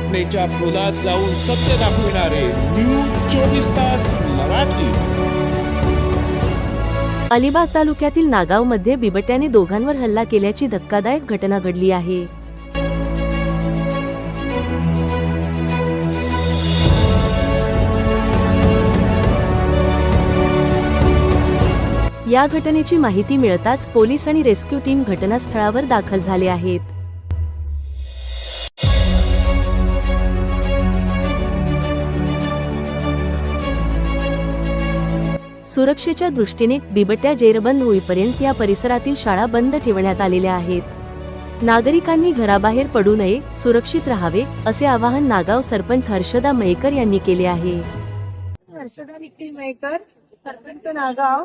घटनेच्या खोलात जाऊन सत्य दाखविणारे न्यूज चोवीस तास मराठी. अलिबाग तालुक्यातील नागावमध्ये बिबट्याने दोघांवर हल्ला केल्याची धक्कादायक घटना घडली आहे. या घटनेची माहिती मिळताच पोलीस आणि रेस्क्यू टीम घटनास्थळावर दाखल झाले आहेत. सुरक्षेच्या दृष्टीने बिबट्या जेरबंद होईपर्यंत या परिसरातील शाळा बंद ठेवण्यात आलेल्या आहेत. नागरिकांनी घराबाहेर पडू नये सुरक्षित राहावे असे आवाहन नागाव सरपंच हर्षदा मयेकर यांनी केले आहे. हर्षदा निखिल मयेकर सरपंच नागाव.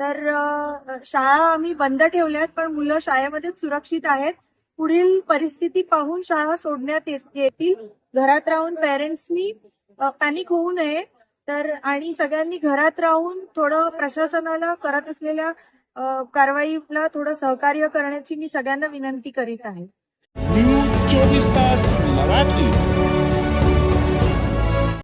तर शाळा आम्ही बंद ठेवल्यात पण मुलं शाळेमध्येच सुरक्षित आहेत. पुढील परिस्थिती पाहून शाळा सोडण्यात येतील. घरात राहून पेरेंट्सनी पॅनिक होऊ नये. तर आणि सगळ्यांनी घरात राहून थोडं प्रशासनाला करत असलेल्या कारवाईला थोडं सहकार्य करण्याची मी सगळ्यांना विनंती करीत आहे.